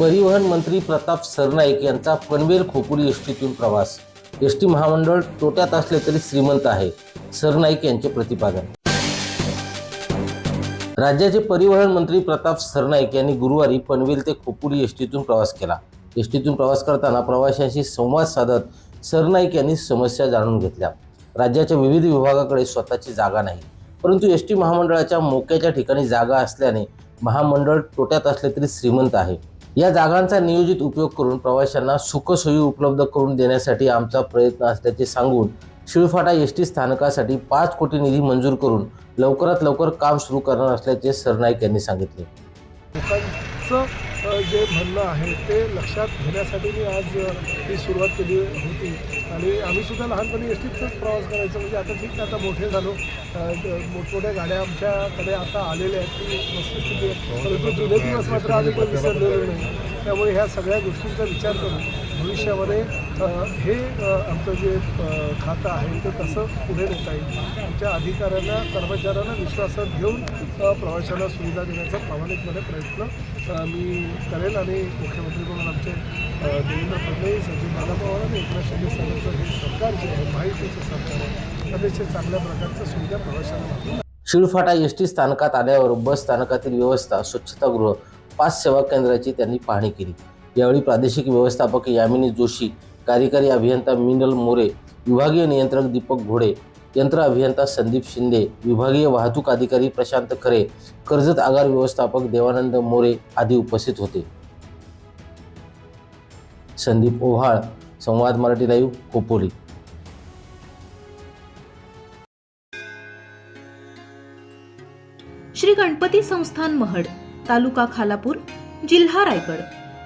परिवहन मंत्री प्रताप सरनाईक यांचा पनवेल खोपोली एस टीतून प्रवास. एस टी महामंडळ तोट्यात असले तरी श्रीमंत आहे. सरनाईक यांचे प्रतिपादन. राज्याचे परिवहन मंत्री प्रताप सरनाईक यांनी गुरुवारी पनवेल ते खोपोली एस टीतून प्रवास केला. एस टीतून प्रवास करताना प्रवाशांशी संवाद साधत सरनाईक यांनी समस्या जाणून घेतल्या. राज्याच्या विविध विभागाकडे स्वतःची जागा नाही. परंतु एस टी महामंडळाच्या मोक्याच्या ठिकाणी जागा असल्याने महामंडळ तोट्यात असले तरी श्रीमंत आहे. या जागांचा नियोजित उपयोग करून प्रवाशांना सुखसोयी उपलब्ध करून देण्यासाठी आमचा प्रयत्न असल्याचे सांगून शिळफाटा एस टी स्थानकासाठी पाच कोटी निधी मंजूर करून लवकरात लवकर काम सुरू करणार असल्याचे सरनाईक यांनी सांगितले. त्यांचं जे म्हणणं आहे ते लक्षात घेण्यासाठी मी आज ही सुरुवात केली होती. आणि आम्ही सुद्धा लहानपणी एस टीतच प्रवास करायचो. म्हणजे आता ठीक आहे आता मोठे झालो. मोठमोठ्या गाड्या आमच्याकडे आता आलेल्या आहेत. की मस्त स्थिती परंतु जुने दिवस मात्र आम्ही पण विसरलेलो नाही. त्यामुळे ह्या सगळ्या गोष्टींचा विचार करून भविष्यामध्ये हे आमचं जे खातं आहे ते कसं पुढे नेता येईल? आमच्या अधिकाऱ्यांना कर्मचाऱ्यांना विश्वासात घेऊन प्रवाशांना सुविधा देण्याचा प्रामाणिकपणे प्रयत्न मी करेल आणि मुख्यमंत्री म्हणून आमचे देवेंद्र फडणवीस सचिन दादा पवार आणि एकनाथ शिंदे साहेबांचं हे सरकार जे आहे माहितीचं सरकार आहे अतिशय चांगल्या प्रकारच्या सुविधा प्रवाशांना शिळफाटा एस टी स्थानकात आल्यावर बस स्थानकातील व्यवस्था स्वच्छतागृह पाच सेवा केंद्राची त्यांनी पाहणी केली. यावेळी प्रादेशिक व्यवस्थापक यामिनी जोशी कार्यकारी अभियंता मिनल मोरे विभागीय नियंत्रक दीपक घोडे यंत्र अभियंता संदीप शिंदे विभागीय वाहतूक अधिकारी प्रशांत खरे कर्जत आगार व्यवस्थापक देवानंद मोरे आदी उपस्थित होते. संदीप ओव्हाळ संवाद मराठी लाईव्ह खोपोली. श्री गणपती संस्थान महड तालुका खालापूर जिल्हा रायगड.